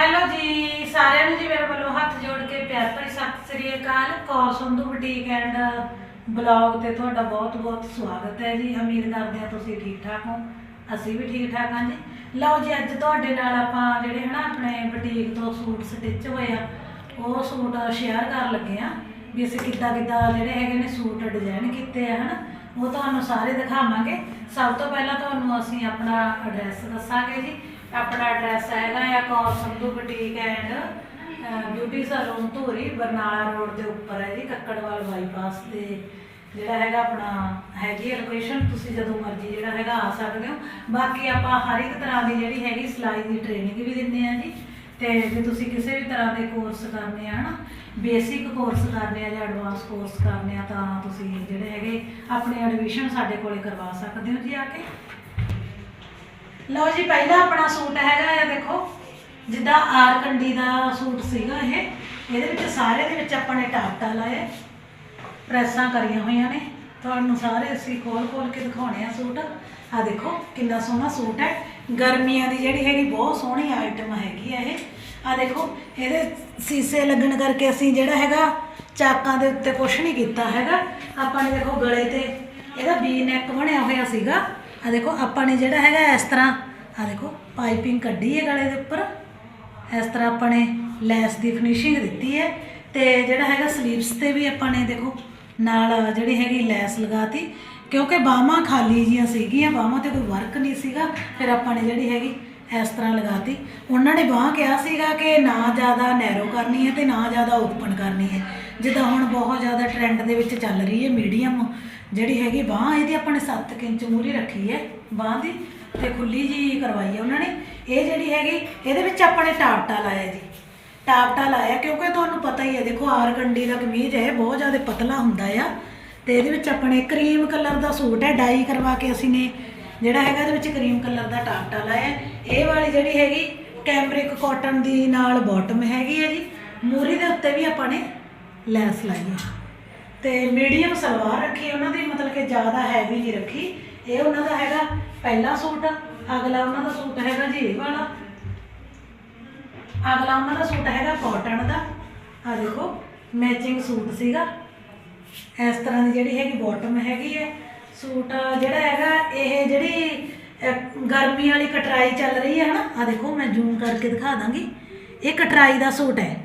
Hello ਜੀ, ਸਾਰਿਆਂ ਨੂੰ ਜੀ ਮੇਰੇ ਵੱਲੋਂ ਹੱਥ ਜੋੜ ਕੇ ਪਿਆਰ ਭਰੀ ਸਤਿ ਸ੍ਰੀ ਅਕਾਲ। Kaur Sandhu boutique and blog ਤੇ ਤੁਹਾਡਾ ਬਹੁਤ-ਬਹੁਤ ਸਵਾਗਤ ਹੈ ਜੀ। ਉਮੀਦ ਕਰਦੇ ਹਾਂ ਤੁਸੀਂ ਠੀਕ ਠਾਕ ਹੋ। ਅਸੀਂ ਵੀ ਠੀਕ ਠਾਕ ਹਾਂ ਜੀ। ਲਓ ਜੀ, ਅੱਜ ਤੁਹਾਡੇ ਨਾਲ ਆਪਾਂ ਜਿਹੜੇ ਹਨਾ ਆਪਣੇ ਬੁਟੀਕ ਤੋਂ ਸੂਟ ਸਟਿਚ ਹੋਏ ਆ, ਉਹ ਸੂਟ ਸ਼ੇਅਰ ਕਰਨ ਲੱਗੇ ਆ ਵੀ ਅਸੀਂ ਕਿੱਦਾਂ ਕਿੱਦਾਂ ਜਿਹੜੇ ਹੈਗੇ ਨੇ ਸੂਟ ਡਿਜ਼ਾਈਨ ਕੀਤੇ ਆ ਹਨਾ, ਉਹ ਤੁਹਾਨੂੰ ਸਾਰੇ ਦਿਖਾਵਾਂਗੇ। ਸਭ ਤੋਂ ਪਹਿਲਾਂ ਤੁਹਾਨੂੰ ਅਸੀਂ ਆਪਣਾ ਐਡਰੈਸ ਦੱਸਾਂਗੇ ਜੀ। ਆਪਣਾ ਐਡਰੈਸ ਹੈਗਾ ਆ Kaur Sandhu boutique and beauty salon Dhuri, Barnala road ਦੇ ਉੱਪਰ ਹੈ ਜੀ, ਕੱਕੜਵਾਲ ਬਾਈਪਾਸ ਤੇ ਜਿਹੜਾ ਹੈਗਾ ਆਪਣਾ ਹੈਗੀ ਲੋਕੇਸ਼ਨ ਤੁਸੀਂ ਜਦੋਂ ਮਰਜ਼ੀ ਜਿਹੜਾ ਹੈਗਾ ਆ ਸਕਦੇ ਹੋ। ਬਾਕੀ ਆਪਾਂ ਹਰ ਇੱਕ ਤਰ੍ਹਾਂ ਦੀ ਜਿਹੜੀ ਹੈਗੀ ਸਿਲਾਈ ਦੀ ਟ੍ਰੇਨਿੰਗ ਵੀ ਦਿੰਦੇ ਆ ਜੀ। ਤੇ ਜੇ ਤੁਸੀਂ ਕਿਸੇ ਵੀ ਤਰ੍ਹਾਂ ਦੇ ਕੋਰਸ ਕਰਨੇ ਆ, ਹਨਾ ਬੇਸਿਕ ਕੋਰਸ ਕਰਨੇ ਆ ਜਾਂ ਐਡਵਾਂਸ ਕੋਰਸ ਕਰਨੇ ਆ, ਤਾਂ ਤੁਸੀਂ ਜਿਹੜੇ ਹੈਗੇ ਆਪਣੇ ਐਡਮਿਸ਼ਨ ਸਾਡੇ ਕੋਲੇ ਕਰਵਾ ਸਕਦੇ ਹੋ ਜੀ ਆ ਕੇ। ਲਓ ਜੀ, ਪਹਿਲਾ ਆਪਣਾ ਸੂਟ ਹੈਗਾ ਆ ਦੇਖੋ। ਜਿੱਦਾਂ ਆਰ ਕੰਡੀ ਦਾ ਸੂਟ ਸੀਗਾ ਇਹ। ਇਹਦੇ ਵਿੱਚ ਸਾਰੇ ਦੇ ਵਿੱਚ ਆਪਾਂ ਨੇ ਟਾਪਟਾ ਲਾਏ ਪ੍ਰੈਸਾਂ ਕਰੀਆਂ ਹੋਈਆਂ ਨੇ। ਤੁਹਾਨੂੰ ਸਾਰੇ ਅਸੀਂ ਖੋਲ ਖੋਲ ਕੇ ਦਿਖਾਉਣੇ ਆ ਸੂਟ। ਆ ਦੇਖੋ, ਕਿੰਨਾ ਸੋਹਣਾ ਸੂਟ ਹੈ। ਗਰਮੀਆਂ ਦੀ ਜਿਹੜੀ ਹੈਗੀ, ਬਹੁਤ ਸੋਹਣੀ ਆਈਟਮ ਹੈਗੀ ਆ ਇਹ। ਆ ਦੇਖੋ, ਇਹਦੇ ਸੀਸੇ ਲੱਗਣ ਕਰਕੇ ਅਸੀਂ ਜਿਹੜਾ ਹੈਗਾ, ਚਾਕਾਂ ਦੇ ਉੱਤੇ ਕੁਛ ਨਹੀਂ ਕੀਤਾ ਹੈਗਾ। ਆਪਾਂ ਨੇ ਦੇਖੋ, ਗਲੇ ਤੇ ਇਹਦਾ ਵੀ ਨੈਕ ਬਣਿਆ ਹੋਇਆ ਸੀਗਾ। ਆ ਦੇਖੋ, ਆਪਾਂ ਨੇ ਜਿਹੜਾ ਹੈਗਾ ਇਸ ਤਰ੍ਹਾਂ, ਆ ਦੇਖੋ, ਪਾਈਪਿੰਗ ਕੱਢੀ ਹੈ ਗਲੇ ਦੇ ਉੱਪਰ। ਇਸ ਤਰ੍ਹਾਂ ਆਪਾਂ ਨੇ ਲੈਸ ਦੀ ਫਿਨਿਸ਼ਿੰਗ ਦਿੱਤੀ ਹੈ ਤੇ ਜਿਹੜਾ ਹੈਗਾ ਸਲੀਵਸ ਤੇ ਵੀ ਆਪਾਂ ਨੇ ਦੇਖੋ, ਨਾਲ ਜਿਹੜੀ ਹੈਗੀ ਲੈਸ ਲਗਾਤੀ। ਕਿਉਂਕਿ ਬਾਹਾਂ ਖਾਲੀ ਜੀਆਂ ਸੀਗੀਆਂ ਬਾਹਾਂ ਤੇ ਕੋਈ ਵਰਕ ਨਹੀਂ ਸੀਗਾ, ਫਿਰ ਆਪਾਂ ਨੇ ਜਿਹੜੀ ਹੈਗੀ ਇਸ ਤਰ੍ਹਾਂ ਲਗਾਤੀ। ਉਹਨਾਂ ਨੇ ਬਾਹ ਕਿਹਾ ਸੀਗਾ ਕਿ ਨਾ ਜ਼ਿਆਦਾ ਨੈਰੋ ਕਰਨੀ ਹੈ ਤੇ ਨਾ ਜ਼ਿਆਦਾ ਓਪਨ ਕਰਨੀ ਹੈ। ਜਿੱਦਾਂ ਹੁਣ ਬਹੁਤ ਜ਼ਿਆਦਾ ਟ੍ਰੈਂਡ ਦੇ ਵਿੱਚ ਚੱਲ ਰਹੀ ਹੈ ਮੀਡੀਅਮ ਜਿਹੜੀ ਹੈਗੀ ਬਾਹ, ਇਹਦੀ ਆਪਾਂ ਨੇ 7 ਇੰਚ ਮੂਰੀ ਰੱਖੀ ਹੈ ਬਾਹ ਦੀ ਤੇ ਖੁੱਲੀ ਜੀ ਕਰਵਾਈ ਹੈ ਉਹਨਾਂ ਨੇ। ਇਹ ਜਿਹੜੀ ਹੈਗੀ, ਇਹਦੇ ਵਿੱਚ ਆਪਾਂ ਨੇ ਟਾਪਟਾ ਲਾਇਆ ਜੀ। ਟਾਪਟਾ ਲਾਇਆ ਕਿਉਂਕਿ ਤੁਹਾਨੂੰ ਪਤਾ ਹੀ ਹੈ, ਦੇਖੋ ਆਰਗੰਡੀ ਦਾ ਕਮੀਜ਼ ਹੈ ਬਹੁਤ ਜ਼ਿਆਦਾ ਪਤਲਾ ਹੁੰਦਾ ਆ। ਤੇ ਇਹਦੇ ਵਿੱਚ ਆਪਣੇ ਕਰੀਮ ਕਲਰ ਦਾ ਸੂਟ ਹੈ, ਡਾਈ ਕਰਵਾ ਕੇ ਅਸੀਂ ਨੇ ਜਿਹੜਾ ਹੈਗਾ ਇਹਦੇ ਵਿੱਚ ਕਰੀਮ ਕਲਰ ਦਾ ਟਾਪਟਾ ਲਾਇਆ ਇਹ ਵਾਲੀ ਜਿਹੜੀ ਹੈਗੀ, ਕੈਮਰਿਕ ਕਾਟਨ ਦੀ ਨਾਲ ਬਾਟਮ ਹੈਗੀ ਹੈ ਜੀ। ਮੂਰੀ ਦੇ ਉੱਤੇ ਵੀ ਆਪਾਂ ਨੇ ਲੈਸ ਲਾਈ ਹੈ ਤੇ ਮੀਡੀਅਮ ਸਲਵਾਰ ਰੱਖੀ, ਉਹਨਾਂ ਦੀ ਮਤਲਬ ਕਿ ਜ਼ਿਆਦਾ ਹੈਵੀ ਨਹੀਂ ਰੱਖੀ। ਇਹ ਉਹਨਾਂ ਦਾ ਹੈਗਾ ਪਹਿਲਾ ਸੂਟ, ਅਗਲਾ ਉਹਨਾਂ ਦਾ ਸੂਟ ਹੈਗਾ ਜੀ ਇਹ ਵਾਲਾ। ਅਗਲਾ ਉਹਨਾਂ ਦਾ ਸੂਟ ਹੈਗਾ ਕਾਟਨ ਦਾ। ਆ ਦੇਖੋ ਮੈਚਿੰਗ ਸੂਟ ਸੀਗਾ। ਇਸ ਤਰ੍ਹਾਂ ਦੀ ਜਿਹੜੀ ਹੈਗੀ ਬਾਟਮ ਹੈਗੀ ਹੈ। ਸੂਟ ਜਿਹੜਾ ਹੈਗਾ, ਇਹ ਜਿਹੜੀ ਗਰਮੀ ਵਾਲੀ ਕਟਰਾਈ ਚੱਲ ਰਹੀ ਹੈ ਨਾ ਆ ਦੇਖੋ, ਮੈਂ ਜ਼ੂਮ ਕਰਕੇ ਦਿਖਾ ਦਾਂਗੀ। ਇਹ ਕਟਰਾਈ ਦਾ ਸੂਟ ਹੈ।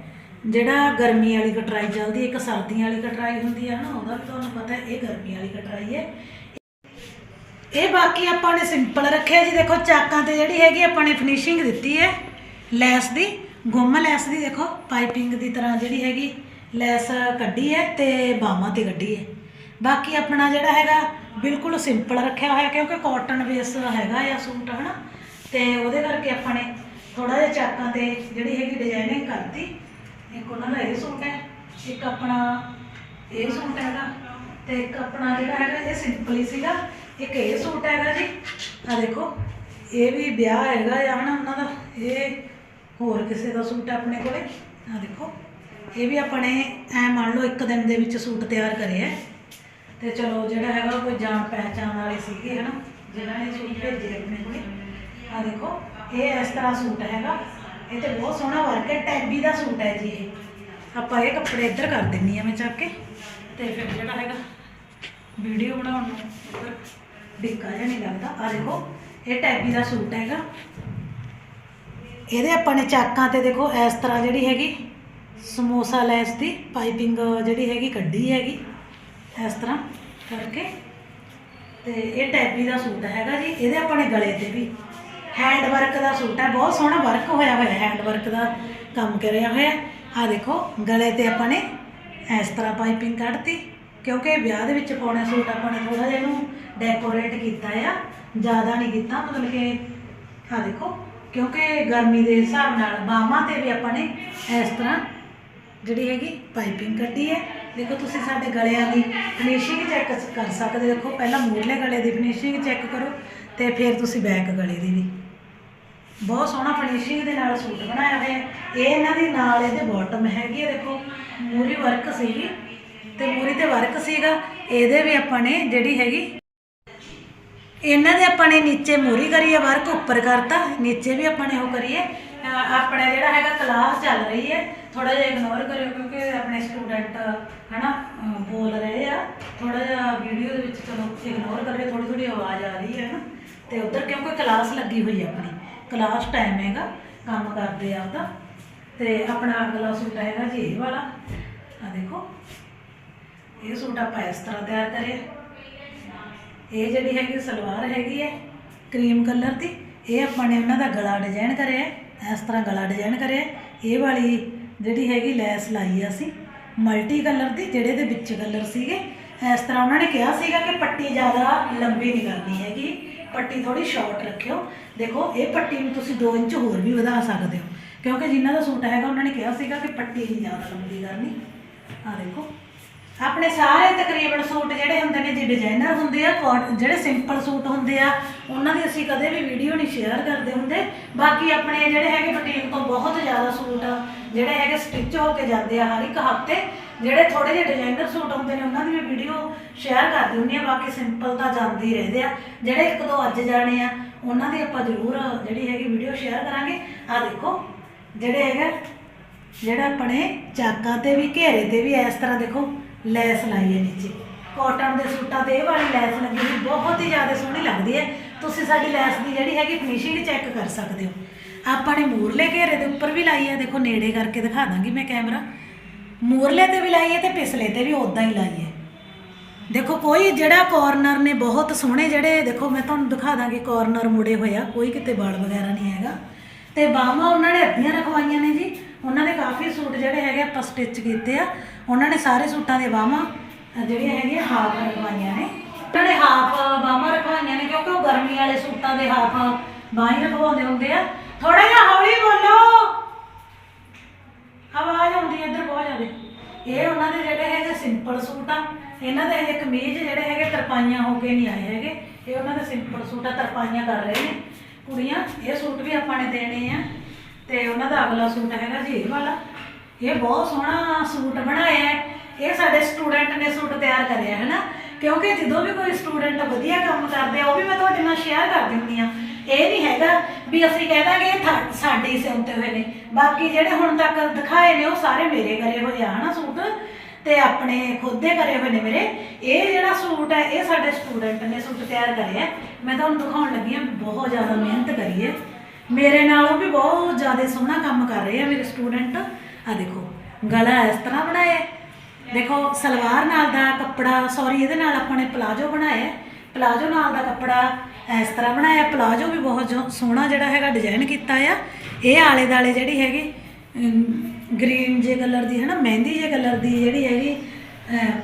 ਜਿਹੜਾ ਗਰਮੀ ਵਾਲੀ ਕਟਰਾਈ ਚੱਲਦੀ ਹੈ ਇੱਕ ਸਰਦੀਆਂ ਵਾਲੀ ਕਟਰਾਈ ਹੁੰਦੀ ਹੈ ਨਾ ਉਹਦਾ ਵੀ ਤੁਹਾਨੂੰ ਪਤਾ ਹੈ, ਇਹ ਗਰਮੀ ਵਾਲੀ ਕਟਰਾਈ ਹੈ। ਇਹ ਬਾਕੀ ਆਪਾਂ ਨੇ ਸਿੰਪਲ ਰੱਖਿਆ ਜੀ, ਦੇਖੋ ਚਾਕਾਂ ਤੇ ਜਿਹੜੀ ਹੈਗੀ ਆਪਾਂ ਨੇ ਫਿਨਿਸ਼ਿੰਗ ਦਿੱਤੀ ਹੈ, ਲੈਸ ਦੀ, ਗੁੰਮ ਲੈਸ ਦੀ ਦੇਖੋ ਪਾਈਪਿੰਗ ਦੀ ਤਰ੍ਹਾਂ ਜਿਹੜੀ ਹੈਗੀ ਲੈਸ ਕੱਢੀ ਹੈ ਤੇ ਬਾਹਾਂ ਤੇ ਕੱਢੀ ਹੈ। ਬਾਕੀ ਆਪਣਾ ਜਿਹੜਾ ਹੈਗਾ, ਬਿਲਕੁਲ ਸਿੰਪਲ ਰੱਖਿਆ ਹੋਇਆ, ਕਿਉਂਕਿ ਕਾਟਨ ਬੇਸ ਹੈਗਾ ਆ ਸੂਟ, ਹਨਾ। ਤੇ ਉਹਦੇ ਕਰਕੇ ਆਪਾਂ ਨੇ ਥੋੜਾ ਜਿਹਾ ਚਾਕਾਂ ਤੇ ਜਿਹੜੀ ਹੈਗੀ ਡਿਜ਼ਾਈਨਿੰਗ ਕਰਤੀ। ਇੱਕ ਉਹਨਾਂ ਦਾ ਇਹ ਸੂਟ ਹੈ, ਇੱਕ ਆਪਣਾ ਇਹ ਸੂਟ ਹੈਗਾ ਤੇ ਇੱਕ ਆਪਣਾ ਜਿਹੜਾ ਹੈਗਾ ਇਹ ਸਿੰਪਲ ਹੀ ਸੀਗਾ, ਇੱਕ ਇਹ ਸੂਟ ਹੈਗਾ ਜੀ। ਆ ਦੇਖੋ, ਇਹ ਵੀ ਵਿਆਹ ਹੈਗਾ ਆ ਹਨਾ ਉਹਨਾਂ ਦਾ, ਇਹ ਹੋਰ ਕਿਸੇ ਦਾ ਸੂਟ ਹੈ ਆਪਣੇ ਕੋਲੇ? ਆ ਦੇਖੋ, ਇਹ ਵੀ ਆਪਣੇ ਐ ਮੰਨ ਲਓ ਇੱਕ ਦਿਨ ਦੇ ਵਿੱਚ ਸੂਟ ਤਿਆਰ ਕਰੇ ਹੈ। ਤੇ ਚਲੋ ਜਿਹੜਾ ਹੈਗਾ ਕੋਈ ਜਾਣ ਪਹਿਚਾਣ ਵਾਲੇ ਸੀਗੇ ਹਨਾ ਜਿਨ੍ਹਾਂ ਨੇ ਸੂਟ ਭੇਜੇ ਆਪਣੇ ਕੋਲੇ। ਆ ਦੇਖੋ, ਇਹ ਇਸ ਤਰ੍ਹਾਂ ਸੂਟ ਹੈਗਾ। ਇਹ ਤੇ ਬਹੁਤ ਸੋਹਣਾ ਵਰਕ ਹੈ, ਟੈਬੀ ਦਾ ਸੂਟ ਹੈ ਜੀ ਇਹ। ਆਪਾਂ ਇਹ ਕੱਪੜੇ ਇੱਧਰ ਕਰ ਦਿੰਨੀ ਆ ਮੈਂ ਚੱਕ ਕੇ। ਤੇ ਫਿਰ ਜਿਹੜਾ ਹੈਗਾ ਵੀਡੀਓ ਬਣਾਉਣ ਨੂੰ ਉੱਧਰ ਡਿੱਕਾ ਜਿਹਾ ਨਹੀਂ ਲੱਗਦਾ। ਆ ਦੇਖੋ, ਇਹ ਟੈਬੀ ਦਾ ਸੂਟ ਹੈਗਾ। ਇਹਦੇ ਆਪਾਂ ਨੇ ਚਾਕਾਂ ਤੇ ਦੇਖੋ, ਇਸ ਤਰ੍ਹਾਂ ਜਿਹੜੀ ਹੈਗੀ, ਸਮੋਸਾ ਲੈਸ ਦੀ ਪਾਈਪਿੰਗ ਜਿਹੜੀ ਹੈਗੀ ਕੱਢੀ ਹੈਗੀ। ਇਸ ਤਰ੍ਹਾਂ ਕਰਕੇ। ਤੇ ਇਹ ਟੈਬੀ ਦਾ ਸੂਟ ਹੈਗਾ ਜੀ, ਇਹਦੇ ਆਪਾਂ ਨੇ ਗਲੇ ਤੇ ਵੀ। ਹੈਂਡ ਵਰਕ ਦਾ ਸੂਟ ਹੈ, ਬਹੁਤ ਸੋਹਣਾ ਵਰਕ ਹੋਇਆ ਹੋਇਆ ਹੈਂਡ ਵਰਕ ਦਾ ਕੰਮ ਕਰਿਆ ਹੋਇਆ ਆ ਦੇਖੋ, ਗਲੇ ਤੇ ਆਪਾਂ ਨੇ ਇਸ ਤਰ੍ਹਾਂ ਪਾਈਪਿੰਗ ਕੱਢਤੀ, ਕਿਉਂਕਿ ਵਿਆਹ ਦੇ ਵਿੱਚ ਪਾਉਣਾ ਸੂਟ ਆਪਾਂ ਨੇ ਥੋੜਾ ਜਿਹਾ ਇਹਨੂੰ ਡੈਕੋਰੇਟ ਕੀਤਾ ਆ, ਜ਼ਿਆਦਾ ਨਹੀਂ ਕੀਤਾ, ਮਤਲਬ ਕਿ ਆ ਦੇਖੋ, ਕਿਉਂਕਿ ਗਰਮੀ ਦੇ ਹਿਸਾਬ ਨਾਲ ਬਾਹਾਂ ਤੇ ਵੀ ਆਪਾਂ ਨੇ ਇਸ ਤਰ੍ਹਾਂ ਜਿਹੜੀ ਹੈਗੀ ਪਾਈਪਿੰਗ ਕੱਢੀ ਹੈ। ਦੇਖੋ, ਤੁਸੀਂ ਸਾਡੇ ਗਲਿਆਂ ਦੀ ਫਿਨਿਸ਼ਿੰਗ ਚੈੱਕ ਕਰ ਸਕਦੇ ਦੇਖੋ, ਪਹਿਲਾਂ ਮੂਰਲੇ ਗਲੇ ਦੀ ਫਿਨਿਸ਼ਿੰਗ ਚੈੱਕ ਕਰੋ ਤੇ ਫਿਰ ਤੁਸੀਂ ਬੈਕ ਗਲੇ ਦੀ ਵੀ। ਬਹੁਤ ਸੋਹਣਾ ਫਿਨਿਸ਼ਿੰਗ ਦੇ ਨਾਲ ਸੂਟ ਬਣਾਇਆ ਹੋਇਆ ਇਹ ਇਹਨਾਂ ਦੀ ਨਾਲ ਇਹਦੇ ਬਾਟਮ ਹੈਗੀ ਹੈ, ਦੇਖੋ। ਮੂਰੀ ਵਰਕ ਸੀਗੀ ਤੇ ਮੂਰੀ ਤੇ ਵਰਕ ਸੀਗਾ। ਇਹਦੇ ਵੀ ਆਪਾਂ ਨੇ ਜਿਹੜੀ ਹੈਗੀ, ਇਹਨਾਂ ਦੇ ਆਪਾਂ ਨੇ ਨੀਚੇ ਮੂਰੀ ਕਰੀਏ ਵਰਕ ਉੱਪਰ ਕਰਤਾ। ਨੀਚੇ ਵੀ ਆਪਾਂ ਨੇ ਉਹ ਕਰੀਏ ਆਪਣਾ ਜਿਹੜਾ ਹੈਗਾ ਕਲਾਸ ਚੱਲ ਰਹੀ ਹੈ। ਥੋੜਾ ਜਿਹਾ ਇਗਨੋਰ ਕਰਿਓ ਕਿਉਂਕਿ ਆਪਣੇ ਸਟੂਡੈਂਟ ਹਨਾ, ਅਹ ਬੋਲ ਰਹੇ ਆ। ਥੋੜਾ ਜਿਹਾ ਵੀਡੀਓ ਦੇ ਵਿੱਚ ਚਲੋ ਇਗਨੋਰ ਕਰਿਓ ਥੋੜੀ ਥੋੜੀ ਆਵਾਜ਼ ਆ ਰਹੀ ਹੈ ਨਾ ਤੇ ਉਧਰ ਕਿਉਂਕਿ ਕਲਾਸ ਲੱਗੀ ਹੋਈ ਹੈ ਆਪਣੀ। ਕਲਾਸ ਟਾਈਮ ਹੈਗਾ, ਕੰਮ ਕਰਦੇ ਆ ਉਹਦਾ ਤੇ ਆਪਣਾ ਅਗਲਾ ਸੂਟ ਹੈਗਾ ਜੀ ਇਹ ਵਾਲਾ। ਆ ਦੇਖੋ, ਇਹ ਸੂਟ ਆਪਾਂ ਇਸ ਤਰ੍ਹਾਂ ਤਿਆਰ ਕਰਿਆ। ਇਹ ਜਿਹੜੀ ਹੈਗੀ ਸਲਵਾਰ ਹੈਗੀ ਹੈ ਕਰੀਮ ਕਲਰ ਦੀ, ਇਹ ਆਪਾਂ ਨੇ ਉਹਨਾਂ ਦਾ ਗਲਾ ਡਿਜ਼ਾਈਨ ਕਰਿਆ ਇਸ ਤਰ੍ਹਾਂ ਗਲਾ ਡਿਜ਼ਾਈਨ ਕਰਿਆ ਇਹ ਵਾਲੀ ਜਿਹੜੀ ਹੈਗੀ ਲੈਸ ਲਾਈ ਆ ਅਸੀਂ ਮਲਟੀ ਕਲਰ ਦੀ, ਜਿਹੜੇ ਦੇ ਵਿੱਚ ਕਲਰ ਸੀਗੇ, ਇਸ ਤਰ੍ਹਾਂ ਉਹਨਾਂ ਨੇ ਕਿਹਾ ਸੀਗਾ ਕਿ ਪੱਟੀ ਜ਼ਿਆਦਾ ਲੰਬੀ ਨਹੀਂ ਕਰਨੀ ਹੈਗੀ, ਪੱਟੀ ਥੋੜੀ ਸ਼ਾਰਟ ਰੱਖਿਓ। ਦੇਖੋ, ਇਹ ਪੱਟੀ ਨੂੰ ਤੁਸੀਂ 2 ਇੰਚ ਹੋਰ ਵੀ ਵਧਾ ਸਕਦੇ ਹੋ। ਕਿਉਂਕਿ ਜਿਨ੍ਹਾਂ ਦਾ ਸੂਟ ਹੈਗਾ, ਉਹਨਾਂ ਨੇ ਕਿਹਾ ਸੀਗਾ ਕਿ ਪੱਟੀ ਨਹੀਂ ਜ਼ਿਆਦਾ ਲੰਬੀ ਕਰਨੀ ਆ ਦੇਖੋ, ਆਪਣੇ ਸਾਰੇ ਤਕਰੀਬਨ ਸੂਟ ਜਿਹੜੇ ਹੁੰਦੇ ਨੇ, ਜੀ ਡਿਜ਼ਾਈਨਰ ਹੁੰਦੇ ਆ ਕੋਟ ਜਿਹੜੇ ਸਿੰਪਲ ਸੂਟ ਹੁੰਦੇ ਆ, ਉਹਨਾਂ ਦੀ ਅਸੀਂ ਕਦੇ ਵੀ ਵੀਡੀਓ ਨਹੀਂ ਸ਼ੇਅਰ ਕਰਦੇ ਹੁੰਦੇ। ਬਾਕੀ ਆਪਣੇ ਜਿਹੜੇ ਹੈਗੇ ਬੁਟੀਕ ਤੋਂ ਬਹੁਤ ਜ਼ਿਆਦਾ ਸੂਟ ਜਿਹੜੇ ਹੈਗੇ ਸਟਿਚ ਹੋ ਕੇ ਜਾਂਦੇ ਆ ਹਰ ਇੱਕ ਹਫ਼ਤੇ, ਜਿਹੜੇ ਥੋੜੇ ਜਿਹੇ ਡਿਜ਼ਾਈਨਰ ਸੂਟ ਹੁੰਦੇ ਨੇ, ਉਹਨਾਂ ਦੀ ਵੀ ਵੀਡੀਓ ਸ਼ੇਅਰ ਕਰਦੇ ਹੁੰਦੇ ਆ, ਬਾਕੀ ਸਿੰਪਲ ਤਾਂ ਜਾਂਦੇ ਹੀ ਰਹਿੰਦੇ ਆ। ਜਿਹੜੇ ਇੱਕ ਦੋ ਅੱਜ ਜਾਣੇ ਆ ਉਹਨਾਂ ਦੀ ਆਪਾਂ ਜ਼ਰੂਰ ਜਿਹੜੀ ਹੈਗੀ ਵੀਡੀਓ ਸ਼ੇਅਰ ਕਰਾਂਗੇ। ਆ ਦੇਖੋ, ਜਿਹੜੇ ਹੈਗਾ, ਜਿਹੜਾ ਆਪਣੇ ਚਾਕਾਂ ਤੇ ਵੀ, ਘੇਰੇ ਤੇ ਵੀ ਇਸ ਤਰ੍ਹਾਂ ਦੇਖੋ, ਲੈਸ ਲਾਈ ਹੈ ਨੀਚੇ। ਕਾਟਨ ਦੇ ਸੂਟਾਂ ਤੇ ਇਹ ਵਾਲੀ ਲੈਸ ਲੱਗੀ ਹੋਈ, ਬਹੁਤ ਹੀ ਜ਼ਿਆਦਾ ਸੋਹਣੀ ਲੱਗਦੀ ਹੈ। ਤੁਸੀਂ ਸਾਡੀ ਲੈਸ ਦੀ ਜਿਹੜੀ ਹੈਗੀ ਫਿਨਿਸ਼ਿੰਗ ਚੈੱਕ ਕਰ ਸਕਦੇ ਹੋ। ਆਪਾਂ ਨੇ ਮੂਰਲੇ ਘੇਰੇ ਦੇ ਉੱਪਰ ਵੀ ਲਾਈ ਹੈ। ਦੇਖੋ, ਨੇੜੇ ਕਰਕੇ ਦਿਖਾ ਦਾਂਗੀ ਮੈਂ ਕੈਮਰਾ ਮੂਰਲੇ ਤੇ ਵੀ ਲਾਈ ਹੈ ਤੇ ਪਿਛਲੇ ਤੇ ਵੀ ਉਦਾਂ ਹੀ ਲਾਈ ਹੈ। ਦੇਖੋ, ਕੋਈ ਜਿਹੜਾ ਕਾਰਨਰ ਨੇ ਬਹੁਤ ਸੋਹਣੇ ਜਿਹੜੇ, ਦੇਖੋ, ਮੈਂ ਤੁਹਾਨੂੰ ਦਿਖਾ ਦਾਂਗੀ ਕਾਰਨਰ ਮੁੜੇ ਹੋਏ ਕੋਈ ਕਿਤੇ ਵਾਲ ਵਗੈਰਾ ਨਹੀਂ ਹੈਗਾ। ਤੇ ਬਾਹਾਂ ਉਹਨਾਂ ਨੇ ਅੱਧੀਆਂ ਰਖਵਾਈਆਂ ਨੇ ਜੀ। ਉਹਨਾਂ ਦੇ ਕਾਫੀ ਸੂਟ ਜਿਹੜੇ ਹੈਗੇ ਆਪਾਂ ਸਟਿਚ ਕੀਤੇ ਆ। ਉਹਨਾਂ ਨੇ ਸਾਰੇ ਸੂਟਾਂ ਦੇ ਬਾਹਾਂ ਜਿਹੜੀਆਂ ਹੈਗੀਆਂ ਹਾਫ ਰਖਵਾਈਆਂ ਨੇ। ਉਹਨਾਂ ਨੇ ਹਾਫ ਬਾਹਾਂ ਰਖਵਾਈਆਂ ਨੇ ਕਿਉਂਕਿ ਉਹ ਗਰਮੀ ਵਾਲੇ ਸੂਟਾਂ ਦੇ ਹਾਫ ਬਾਹਾਂ ਰਖਵਾਉਂਦੇ ਹੁੰਦੇ ਆ। ਥੋੜਾ ਜਿਹਾ ਹੌਲੀ ਬੋਲੋ ਆਵਾਜ਼ ਆਉਂਦੀ ਹੈ ਇੱਧਰ ਬਹੁਤ ਜ਼ਿਆਦਾ ਇਹ ਉਹਨਾਂ ਦੇ ਜਿਹੜੇ ਹੈਗੇ ਸਿੰਪਲ ਸੂਟ ਆ। ਇਹਨਾਂ ਦੇ ਹਜੇ ਕਮੀਜ਼ ਜਿਹੜੇ ਹੈਗੇ ਤਰਪਾਈਆਂ ਹੋ ਕੇ ਨਹੀਂ ਆਏ ਹੈਗੇ। ਇਹ ਉਹਨਾਂ ਦੇ ਸਿੰਪਲ ਸੂਟ ਆ, ਤਰਪਾਈਆਂ ਕਰ ਰਹੇ ਨੇ। ਕੁੜੀਆਂ, ਇਹ ਸੂਟ ਵੀ ਆਪਾਂ ਨੇ ਦੇਣੇ ਆ। ਤੇ ਉਹਨਾਂ ਦਾ ਅਗਲਾ ਸੂਟ ਹੈਗਾ ਜੀ ਇਹ ਵਾਲਾ। ਇਹ ਬਹੁਤ ਸੋਹਣਾ ਸੂਟ ਬਣਾਇਆ ਹੈ। ਇਹ ਸਾਡੇ ਸਟੂਡੈਂਟ ਨੇ ਸੂਟ ਤਿਆਰ ਕਰਿਆ ਹੈ ਨਾ ਕਿਉਂਕਿ ਜਦੋਂ ਵੀ ਕੋਈ ਸਟੂਡੈਂਟ ਵਧੀਆ ਕੰਮ ਕਰਦੇ ਆ, ਉਹ ਵੀ ਮੈਂ ਤੁਹਾਡੇ ਨਾਲ ਸ਼ੇਅਰ ਕਰ ਦਿੰਦੀ ਆ ਇਹ ਨਹੀਂ ਹੈਗਾ ਵੀ ਅਸੀਂ ਕਹਿ ਦਾਂਗੇ ਇਹ ਥਾ- ਸਾਡੇ ਸਿਉਂਤੇ ਹੋਏ ਨੇ। ਬਾਕੀ ਜਿਹੜੇ ਹੁਣ ਤੱਕ ਦਿਖਾਏ ਨੇ, ਉਹ ਸਾਰੇ ਮੇਰੇ ਕਰੇ ਹੋਏ ਆ ਹਨਾ ਸੂਟ। ਤੇ ਆਪਣੇ ਖੁਦ ਦੇ ਕਰੇ ਹੋਏ ਨੇ ਮੇਰੇ, ਇਹ ਜਿਹੜਾ ਸੂਟ ਹੈ, ਇਹ ਸਾਡੇ ਸਟੂਡੈਂਟ ਨੇ ਸੂਟ ਤਿਆਰ ਕਰਿਆ ਮੈਂ ਤੁਹਾਨੂੰ ਦਿਖਾਉਣ ਲੱਗੀ ਹਾਂ ਬਹੁਤ ਜ਼ਿਆਦਾ ਮਿਹਨਤ ਕਰੀ ਹੈ। ਮੇਰੇ ਨਾਲੋਂ ਵੀ ਬਹੁਤ ਜ਼ਿਆਦਾ ਸੋਹਣਾ ਕੰਮ ਕਰ ਰਹੇ ਆ ਮੇਰੇ ਸਟੂਡੈਂਟ ਆ ਦੇਖੋ, ਗਲਾ ਇਸ ਤਰ੍ਹਾਂ ਬਣਾਇਆ ਦੇਖੋ, ਸਲਵਾਰ ਨਾਲ ਦਾ ਕੱਪੜਾ ਸੌਰੀ ਇਹਦੇ ਨਾਲ ਆਪਾਂ ਨੇ ਪਲਾਜੋ ਬਣਾਇਆ ਪਲਾਜੋ ਨਾਲ ਦਾ ਕੱਪੜਾ ਇਸ ਤਰ੍ਹਾਂ ਬਣਾਇਆ ਪਲਾਜੋ ਵੀ ਬਹੁਤ ਜੋ- ਸੋਹਣਾ ਜਿਹੜਾ ਹੈਗਾ ਡਿਜ਼ਾਈਨ ਕੀਤਾ ਆ। ਇਹ ਆਲੇ ਦਾਲੇ ਜਿਹੜੀ ਹੈਗੀ ਗ੍ਰੀਨ ਜੇ ਕਲਰ ਦੀ ਹੈ ਨਾ ਮਹਿੰਦੀ ਜੇ ਕਲਰ ਦੀ ਜਿਹੜੀ ਹੈਗੀ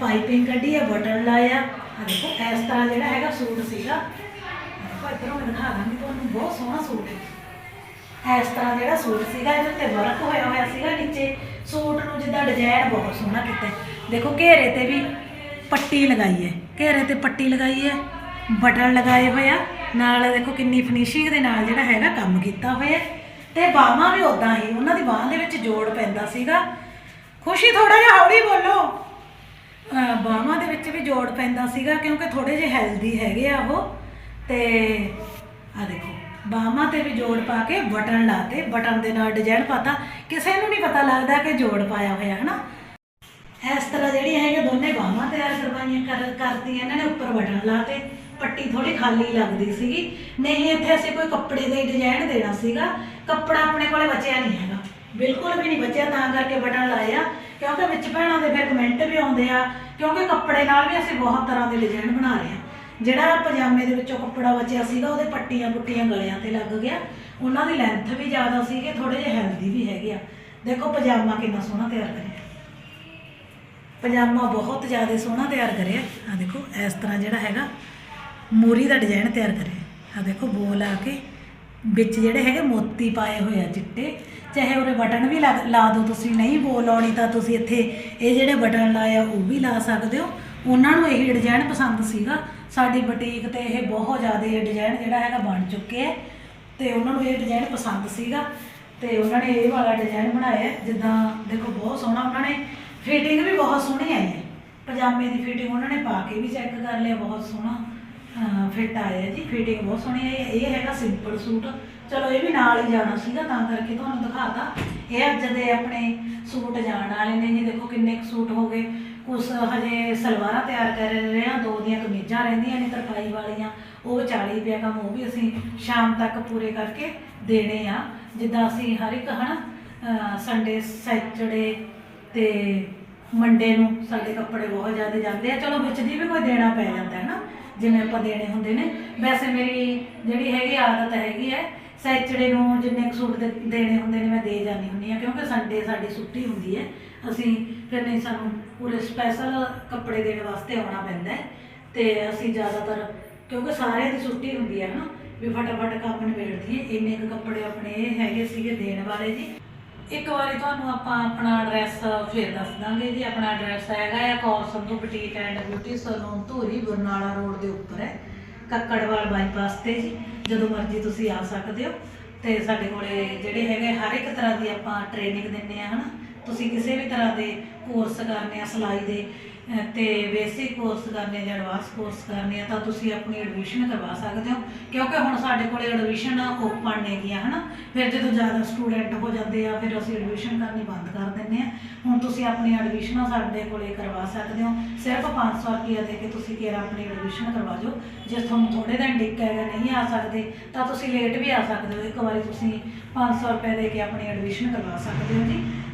ਪਾਈਪਿੰਗ ਕੱਢੀ ਹੈ ਬਟਨ ਲਾਇਆ। ਆ ਦੇਖੋ, ਇਸ ਤਰ੍ਹਾਂ ਜਿਹੜਾ ਹੈਗਾ ਸੂਟ ਸੀਗਾ। ਦੇਖੋ ਇੱਧਰੋਂ ਮੈਂ ਦਿਖਾ ਦਾਂਗੀ, ਤੁਹਾਨੂੰ ਬਹੁਤ ਸੋਹਣਾ ਸੂਟ ਹੈ। ਇਸ ਤਰ੍ਹਾਂ ਜਿਹੜਾ ਸੂਟ ਸੀਗਾ, ਇਹਦੇ ਉੱਤੇ ਵਰਕ ਹੋਇਆ ਹੋਇਆ ਸੀਗਾ ਨੀਚੇ। ਸੂਟ ਨੂੰ ਜਿੱਦਾਂ ਡਿਜ਼ਾਈਨ ਬਹੁਤ ਸੋਹਣਾ ਕੀਤਾ ਦੇਖੋ, ਘੇਰੇ ਤੇ ਵੀ ਪੱਟੀ ਲਗਾਈ ਹੈ। ਘੇਰੇ ਤੇ ਪੱਟੀ ਲਗਾਈ ਹੈ, ਬਟਨ ਲਗਾਏ ਹੋਏ ਆ। ਨਾਲ ਦੇਖੋ, ਕਿੰਨੀ ਫਿਨਿਸ਼ਿੰਗ ਦੇ ਨਾਲ ਜਿਹੜਾ ਹੈਗਾ ਕੰਮ ਕੀਤਾ ਹੋਇਆ ਤੇ ਬਾਹਾਂ ਵੀ ਉਦਾਂ ਹੀ, ਉਹਨਾਂ ਦੀ ਬਾਹਾਂ ਦੇ ਵਿੱਚ ਜੋੜ ਪੈਂਦਾ ਸੀਗਾ। ਖੁਸ਼ੀ ਥੋੜਾ ਜਿਹਾ ਹੌਲੀ ਬੋਲੋ। ਅਹ ਬਾਹਾਂ ਦੇ ਵਿੱਚ ਵੀ ਜੋੜ ਪੈਂਦਾ ਸੀਗਾ ਕਿਉਂਕਿ ਥੋੜੇ ਜਿਹੇ ਹੈਲਦੀ ਹੈਗੇ ਆ ਉਹ। ਤੇ ਆ ਦੇਖੋ, ਬਾਹਾਂ ਤੇ ਵੀ ਜੋੜ ਪਾ ਕੇ ਬਟਨ ਲਾਤੇ ਬਟਨ ਦੇ ਨਾਲ ਡਿਜ਼ਾਈਨ ਪਾਤਾ। ਕਿਸੇ ਨੂੰ ਨਹੀਂ ਪਤਾ ਲੱਗਦਾ ਕਿ ਜੋੜ ਪਾਇਆ ਹੋਇਆ, ਹਨਾ? ਇਸ ਤਰ੍ਹਾਂ ਜਿਹੜੀਆਂ ਹੈਗੀਆਂ ਦੋਨੇ ਬਾਹਾਂ ਤਿਆਰ ਕਰਵਾਈਆਂ ਕਰ ਕਰਤੀਆਂ, ਇਹਨਾਂ ਨੇ ਉੱਪਰ ਬਟਨ ਲਾਤੇ ਪੱਟੀ ਥੋੜੀ ਖਾਲੀ ਲੱਗਦੀ ਸੀਗੀ। ਨਹੀਂ, ਇੱਥੇ ਅਸੀਂ ਕੋਈ ਕੱਪੜੇ ਦਾ ਹੀ ਡਿਜ਼ਾਈਨ ਦੇਣਾ ਸੀਗਾ। ਕੱਪੜਾ ਆਪਣੇ ਕੋਲੇ ਬਚਿਆ ਨਹੀਂ ਹੈਗਾ। ਬਿਲਕੁਲ ਵੀ ਨਹੀਂ ਬਚਿਆ, ਤਾਂ ਕਰਕੇ ਬਟਨ ਲਾਇਆ। ਕਿਉਂਕਿ ਵਿੱਚ ਭੈਣਾਂ ਦੇ ਫਿਰ ਕਮੈਂਟ ਵੀ ਆਉਂਦੇ ਆ। ਕਿਉਂਕਿ ਕੱਪੜੇ ਨਾਲ ਵੀ ਅਸੀਂ ਬਹੁਤ ਤਰ੍ਹਾਂ ਦੇ ਡਿਜ਼ਾਈਨ ਬਣਾ ਰਹੇ ਹਾਂ ਜਿਹੜਾ ਪਜਾਮੇ ਦੇ ਵਿੱਚੋਂ ਕੱਪੜਾ ਬਚਿਆ ਸੀਗਾ, ਉਹਦੇ ਪੱਟੀਆਂ ਪੁੱਟੀਆਂ ਗਲਿਆਂ ਤੇ ਲੱਗ ਗਿਆ। ਉਹਨਾਂ ਦੀ ਲੈਂਥ ਵੀ ਜ਼ਿਆਦਾ ਸੀਗੇ ਥੋੜੇ ਜਿਹੇ ਹੈਲਦੀ ਵੀ ਹੈਗੇ ਆ। ਦੇਖੋ ਪਜਾਮਾ ਕਿੰਨਾ ਸੋਹਣਾ ਤਿਆਰ ਕਰਿਆ। ਪਜਾਮਾ ਬਹੁਤ ਜ਼ਿਆਦਾ ਸੋਹਣਾ ਤਿਆਰ ਕਰਿਆ। ਆ ਦੇਖੋ, ਇਸ ਤਰ੍ਹਾਂ ਜਿਹੜਾ ਹੈਗਾ। ਮੂਰੀ ਦਾ ਡਿਜ਼ਾਈਨ ਤਿਆਰ ਕਰਿਆ ਆ ਦੇਖੋ, ਬੋਲ ਆ ਕੇ ਵਿੱਚ ਜਿਹੜੇ ਹੈਗੇ ਮੋਤੀ ਪਾਏ ਹੋਏ ਆ ਚਿੱਟੇ, ਚਾਹੇ ਉਹਦੇ ਬਟਨ ਵੀ ਲਾ ਲਾ ਦਿਓ ਤੁਸੀਂ, ਨਹੀਂ ਬੋਲ ਆਉਣੀ ਤਾਂ ਤੁਸੀਂ ਇੱਥੇ ਇਹ ਜਿਹੜੇ ਬਟਨ ਲਾਏ ਆ, ਉਹ ਵੀ ਲਾ ਸਕਦੇ ਹੋ। ਉਹਨਾਂ ਨੂੰ ਇਹ ਡਿਜ਼ਾਈਨ ਪਸੰਦ ਸੀਗਾ। ਸਾਡੀ ਬੁਟੀਕ ਤੇ ਇਹ ਬਹੁਤ ਜ਼ਿਆਦਾ ਇਹ ਡਿਜ਼ਾਈਨ ਜਿਹੜਾ ਹੈਗਾ ਬਣ ਚੁੱਕੇ ਹੈ ਤੇ ਉਹਨਾਂ ਨੂੰ ਇਹ ਡਿਜ਼ਾਈਨ ਪਸੰਦ ਸੀਗਾ। ਤੇ ਉਹਨਾਂ ਨੇ ਇਹ ਵਾਲਾ ਡਿਜ਼ਾਈਨ ਬਣਾਇਆ। ਜਿੱਦਾਂ ਦੇਖੋ, ਬਹੁਤ ਸੋਹਣਾ ਉਹਨਾਂ ਨੇ ਫਿਟਿੰਗ ਵੀ ਬਹੁਤ ਸੋਹਣੀ ਆਈ ਹੈ। ਪਜਾਮੇ ਦੀ ਫਿਟਿੰਗ ਉਹਨਾਂ ਨੇ ਪਾ ਕੇ ਵੀ ਚੈੱਕ ਕਰ ਲਿਆ, ਬਹੁਤ ਸੋਹਣਾ। ਫਿੱਟ ਆਇਆ ਜੀ ਫਿਟਿੰਗ ਬਹੁਤ ਸੋਹਣੀ ਆਈ ਹੈ। ਇਹ ਹੈਗਾ ਸਿੰਪਲ ਸੂਟ। ਚਲੋ, ਇਹ ਵੀ ਨਾਲ ਹੀ ਜਾਣਾ ਸੀਗਾ, ਤਾਂ ਕਰਕੇ ਤੁਹਾਨੂੰ ਦਿਖਾਤਾ। ਇਹ ਅੱਜ ਦੇ ਆਪਣੇ ਸੂਟ ਜਾਣ ਵਾਲੇ ਨੇ ਜੀ। ਦੇਖੋ ਕਿੰਨੇ ਕੁ ਸੂਟ ਹੋ ਗਏ। ਕੁਛ ਹਜੇ ਸਲਵਾਰਾਂ ਤਿਆਰ ਕਰ ਰਹੇ ਹਾਂ। ਦੋ ਦੀਆਂ ਕਮੀਜ਼ਾਂ ਰਹਿੰਦੀਆਂ ਨੇ ਤਰਪਾਈ ਵਾਲੀਆਂ। ਉਹ 40 ਰੁਪਏ ਕੰਮ, ਉਹ ਵੀ ਅਸੀਂ ਸ਼ਾਮ ਤੱਕ ਪੂਰੇ ਕਰਕੇ ਦੇਣੇ ਆ। ਜਿੱਦਾਂ ਅਸੀਂ ਹਰ ਇੱਕ, ਹਨਾ ਸੰਡੇ ਸੈਚਰਡੇ ਤੇ ਮੰਡੇ ਨੂੰ ਸਾਡੇ ਕੱਪੜੇ ਬਹੁਤ ਜ਼ਿਆਦਾ ਜਾਂਦੇ ਆ। ਚਲੋ, ਵਿੱਚ ਦੀ ਵੀ ਕੋਈ ਦੇਣਾ ਪੈ ਜਾਂਦਾ ਹੈ ਨਾ ਜਿਵੇਂ ਆਪਾਂ ਦੇਣੇ ਹੁੰਦੇ ਨੇ। ਵੈਸੇ ਮੇਰੀ ਜਿਹੜੀ ਹੈਗੀ ਆਦਤ ਹੈਗੀ ਹੈ ਸੈਚਰਡੇ ਨੂੰ ਜਿੰਨੇ ਕੁ ਸੂਟ ਦੇ- ਦੇਣੇ ਹੁੰਦੇ ਨੇ ਮੈਂ ਦੇ ਜਾਂਦੀ ਹੁੰਦੀ ਆ ਕਿਉਂਕਿ ਸੰਡੇ ਸਾਡੀ ਛੁੱਟੀ ਹੁੰਦੀ ਹੈ। ਅਸੀਂ ਫਿਰ ਨਹੀਂ ਸਾਨੂੰ ਪੂਰੇ ਸਪੈਸ਼ਲ ਕੱਪੜੇ ਦੇਣ ਵਾਸਤੇ ਆਉਣਾ ਪੈਂਦਾ ਹੈ। ਤੇ ਅਸੀਂ ਜ਼ਿਆਦਾਤਰ, ਕਿਉਂਕਿ ਸਾਰਿਆਂ ਦੀ ਛੁੱਟੀ ਹੁੰਦੀ ਹੈ ਨਾ, ਵੀ ਫਟਾਫਟ ਕੰਮ ਨਿਬੇੜ ਦਈਏ ਇੰਨੇ ਕੁ ਕੱਪੜੇ ਆਪਣੇ ਹੈਗੇ ਸੀਗੇ ਦੇਣ ਵਾਲੇ ਜੀ। ਇੱਕ ਵਾਰੀ ਤੁਹਾਨੂੰ ਆਪਾਂ ਆਪਣਾ ਐਡਰੈਸ ਫੇਰ ਦੱਸ ਦਾਂਗੇ ਜੀ। ਆਪਣਾ ਐਡਰੈਸ ਹੈਗਾ ਆ Kaur Sandhu boutique and beauty salon Dhuri, Barnala road ਦੇ ਉੱਪਰ ਹੈ। ਕੱਕੜਵਾਲ ਬਾਈਪਾਸ ਤੇ ਜੀ, ਜਦੋਂ ਮਰਜ਼ੀ ਤੁਸੀਂ ਆ ਸਕਦੇ ਹੋ। ਤੇ ਸਾਡੇ ਕੋਲੇ ਜਿਹੜੇ ਹੈਗੇ ਹਰ ਇੱਕ ਤਰ੍ਹਾਂ ਦੀ ਆਪਾਂ ਟ੍ਰੇਨਿੰਗ ਦਿੰਦੇ ਆ, ਹਨਾ? ਤੁਸੀਂ ਕਿਸੇ ਵੀ ਤਰ੍ਹਾਂ ਦੇ ਕੋਰਸ ਕਰਨੇ ਆ, ਸਿਲਾਈ ਦੇ, ਅਹ, ਤੇ ਬੇਸਿਕ ਕੋਰਸ ਕਰਨੇ ਜਾਂ ਐਡਵਾਂਸ ਕੋਰਸ ਕਰਨੇ ਆ, ਤਾਂ ਤੁਸੀਂ ਆਪਣੀ ਐਡਮਿਸ਼ਨ ਕਰਵਾ ਸਕਦੇ ਹੋ। ਕਿਉਂਕਿ ਹੁਣ ਸਾਡੇ ਕੋਲੇ ਐਡਮਿਸ਼ਨ ਓਪਨ ਨੇਗੀਆਂ, ਹਨਾ? ਫਿਰ ਜਦੋਂ ਜ਼ਿਆਦਾ ਸਟੂਡੈਂਟ ਹੋ ਜਾਂਦੇ ਆ, ਫਿਰ ਅਸੀਂ ਐਡਮਿਸ਼ਨ ਕਰਨੀ ਬੰਦ ਕਰ ਦਿੰਦੇ ਆ। ਹੁਣ ਤੁਸੀਂ ਆਪਣੀ ਐਡਮਿਸ਼ਨਾਂ ਸਾਡੇ ਕੋਲੇ ਕਰਵਾ ਸਕਦੇ ਹੋ। ਸਿਰਫ 500 ਰੁਪਏ ਦੇ ਕੇ ਤੁਸੀਂ ਕਿਹੜਾ ਆਪਣੀ ਐਡਮਿਸ਼ਨ ਕਰਵਾ ਜਾਓ। ਜੇ ਤੁਹਾਨੂੰ ਥੋੜੇ ਦਿਨ ਡਿੱਕ ਹੈਗਾ ਨਹੀਂ ਆ ਸਕਦੇ, ਤਾਂ ਤੁਸੀਂ ਲੇਟ ਵੀ ਆ ਸਕਦੇ ਹੋ। ਇੱਕ ਵਾਰੀ ਤੁਸੀਂ 500 ਰੁਪਏ ਦੇ ਕੇ ਆਪਣੀ ਐਡਮਿਸ਼ਨ ਕਰਵਾ ਸਕਦੇ ਹੋ ਜੀ।